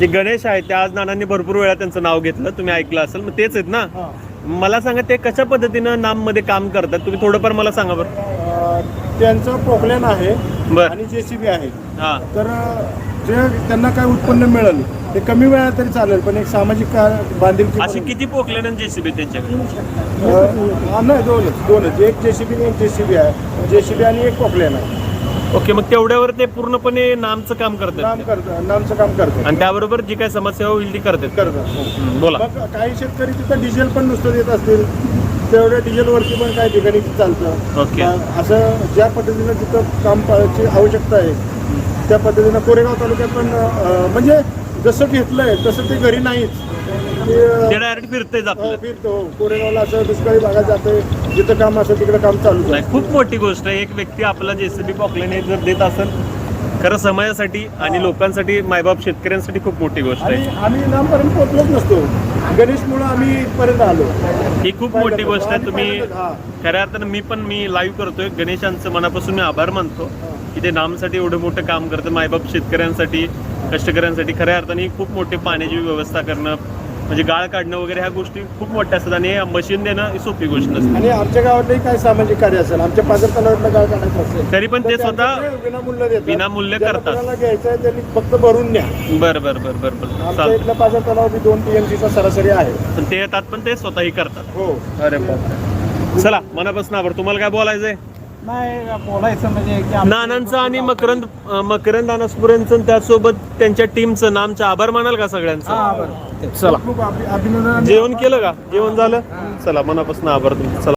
जे गणेश आहेत ते आज नानांनी भरपूर वेळा त्यांचं नाव घेतलं तुम्ही ऐकलं असेल मग तेच आहेत ना. मला सांगा ते कशा पद्धतीनं नाममध्ये काम करतात? तुम्ही थोडंफार मला सांगा बरं. त्यांचं पोकलेन आहे बर. आणि जेसीबी आहे. हा. तर जे त्यांना काय उत्पन्न मिळेल ते कमी वेळात तरी चालेल पण एक सामाजिक का- बांधिलकी अशी म्हणून- किती पोकले जेसीबी त्यांच्याकडे? अं, हा, नाही दोनच दोनच. एक जेसीबी आणि एक जेसीबी आहे. जेसीबी आणि एक पोकलेन आहे. ओके मग तेवढ्यावर ते पूर्णपणे नामचं काम करतात. नाम करतं नामचं काम करतं आणि त्याबरोबर जी काही समस्या होईल ती करतात. करतं हम्म, बोला. मग काही शेतकरी तिथं डिझेल पण नुसतं देत असतील. तेवढ्या डिझेलवरती पण काही ठिकाणी चालतं. ओके. मग असं ज्या पद्धतीनं तिथं काम करायची आवश्यकता आहे त्या पद्धतीनं कोरेगाव तालुक्यात पण अं, म्हणजे जसं घेतलंय तसं ते घरी नाहीच. ते, डायरेक्ट फिरतेच हो, फिरतो. कोरेगावला असं दुष्काळी भागात जाते जिथं काम असं तिकडे काम चालू नाही खूप मोठी गोष्ट आहे. एक व्यक्ती आपला जेसीबी पॉकल्याने जर देत असेल खरं समाजासाठी आणि लोकांसाठी मायबाप शेतकऱ्यांसाठी खूप मोठी गोष्ट आहे. आम्ही लांबपर्यंत पोहोचलोच नसतो. गणेशमुळं आम्ही इथपर्यंत आलो. ही खूप मोठी गोष्ट आहे. तुम्ही. खऱ्या अर्थानं मी पण मी लाईव्ह करतोय. गणेशांचं मनापासून मी आभार मानतो. की ते नामसाठी एवढं मोठं काम करतं मायबाप शेतकऱ्यांसाठी कष्टकऱ्यांसाठी खऱ्या अर्थाने खूप मोठी पाण्याची व्यवस्था करणं म्हणजे गाळ काढणं वगैरे ह्या गोष्टी खूप मोठ्या असतात आणि मशीन देणं ही सोपी गोष्ट नसते आणि आमच्या गावातही काय सामाजिक कार्य असेल आमच्या पाजर तलावातलं गाव काढायचं असेल तरी पण ते स्वतः विनामूल्य देतात विनामूल्य करतात. कोणाला घ्यायचं आहे त्यांनी फक्त भरून न्या. बरं बरं बरं बरं बरं. आमच्या चालतं इथलं पाजर तलाव बी दोन टीएमसीचा सरासरी आहे. पण ते येतात पण ते स्वतःही करतात. हो. अरे चला मनापासून आभार. तुम्हाला काय बोलायचंय? नाही बोलायचं म्हणजे की नानांचं आणि मकरंद मकरंद अनसपुरेंचं त्यासोबत त्यांच्या टीमचं नामचं आभार मानाल का हा सगळ्यांचं बरं चला. खूप अभि- अभिनंदन आणि जेवण केलं का? जेवण झालं? चला मनापासून आभार तुमचं. चला.